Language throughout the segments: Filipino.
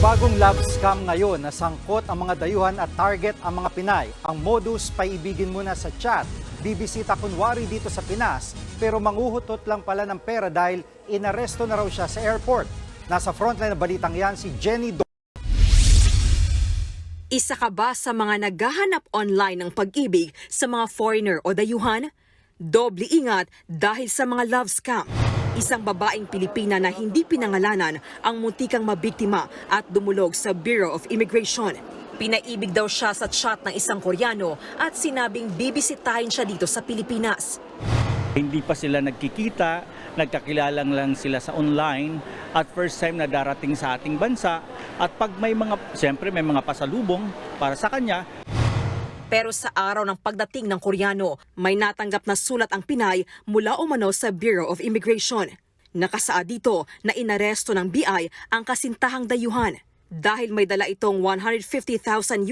bagong love scam ngayon na sangkot ang mga dayuhan at target ang mga Pinay. Ang modus, paibigin muna sa chat. Bibisita kunwari dito sa Pinas, pero manguhutot lang pala ng pera dahil inaresto na raw siya sa airport. Nasa frontline na balitang yan si Jenny Do- Isa ka ba sa mga naghahanap online ng pag-ibig sa mga foreigner o dayuhan? Doble ingat dahil sa mga love scam. Isang babaeng Pilipina na hindi pinangalanan ang muntikang mabiktima at dumulog sa Bureau of Immigration. Pinaibig daw siya sa chat ng isang Koreano at sinabing bibisitahin siya dito sa Pilipinas. Hindi pa sila nagkikita, nagkakilalang lang sila sa online at first time na darating sa ating bansa at pag may mga, siyempre may mga pasalubong para sa kanya, Pero sa araw ng pagdating ng Koreano, may natanggap na sulat ang Pinay mula umano sa Bureau of Immigration. Nakasaad dito na inaresto ng BI ang kasintahang dayuhan dahil may dala itong 150,000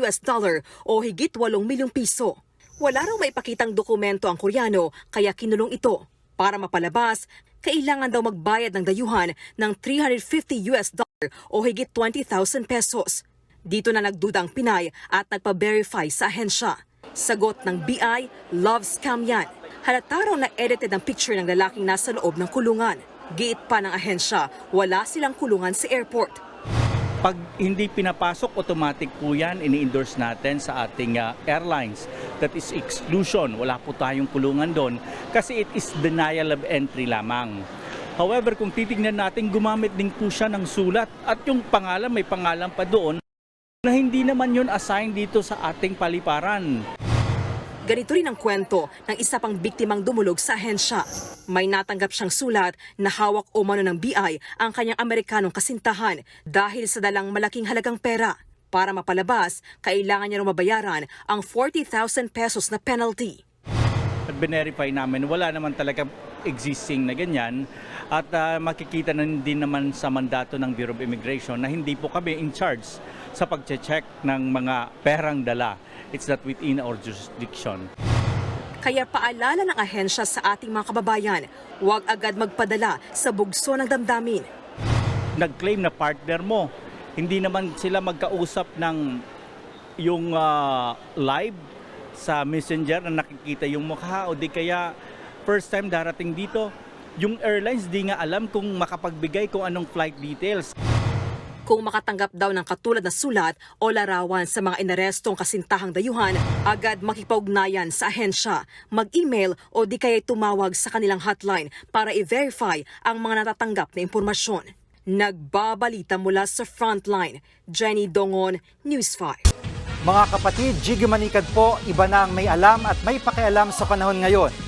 US dollar o higit 8 milyong piso. Wala raw may pakitang dokumento ang Koreano kaya kinulong ito. Para mapalabas, kailangan daw magbayad ng dayuhan ng 350 US dollar o higit 20,000 pesos. Dito na nagduda ang Pinay at nagpa-verify sa ahensya. Sagot ng BI, love scam yan. Halata raw na edited ang picture ng lalaking nasa loob ng kulungan. Giit pa ng ahensya, wala silang kulungan sa airport. pag hindi pinapasok, automatic po yan, ini-endorse natin sa ating ah, airlines. That is exclusion. Wala po tayong kulungan doon kasi it is denial of entry lamang. However, kung titignan natin, gumamit din po siya ng sulat at yung pangalan, may pangalan pa doon na hindi naman yun assign dito sa ating paliparan. Ganito rin ang kwento ng isa pang biktimang dumulog sa ahensya. May natanggap siyang sulat na hawak umano ng BI ang kanyang Amerikanong kasintahan dahil sa dalang malaking halagang pera. Para mapalabas, kailangan niya mabayaran ang 40,000 pesos na penalty. At verify namin, wala naman talaga existing na ganyan. At ah, makikita na din naman sa mandato ng Bureau of Immigration na hindi po kami in charge sa pagche-check ng mga perang dala. It's not within our jurisdiction. Kaya paalala ng ahensya sa ating mga kababayan, huwag agad magpadala sa bugso ng damdamin. Nag-claim na partner mo, hindi naman sila magkausap ng yung ah, live sa messenger na nakikita yung mukha o di kaya first time darating dito, yung airlines di nga alam kung makapagbigay kung anong flight details. Kung makatanggap daw ng katulad na sulat o larawan sa mga inarestong kasintahang dayuhan, agad makipag-ugnayan sa ahensya, mag-email o di kaya tumawag sa kanilang hotline para i-verify ang mga natatanggap na impormasyon. Nagbabalita mula sa Frontline, Jenny Dongon, News 5. Mga kapatid, Jiggy Manikad po, iba na ang may alam at may pakialam sa panahon ngayon.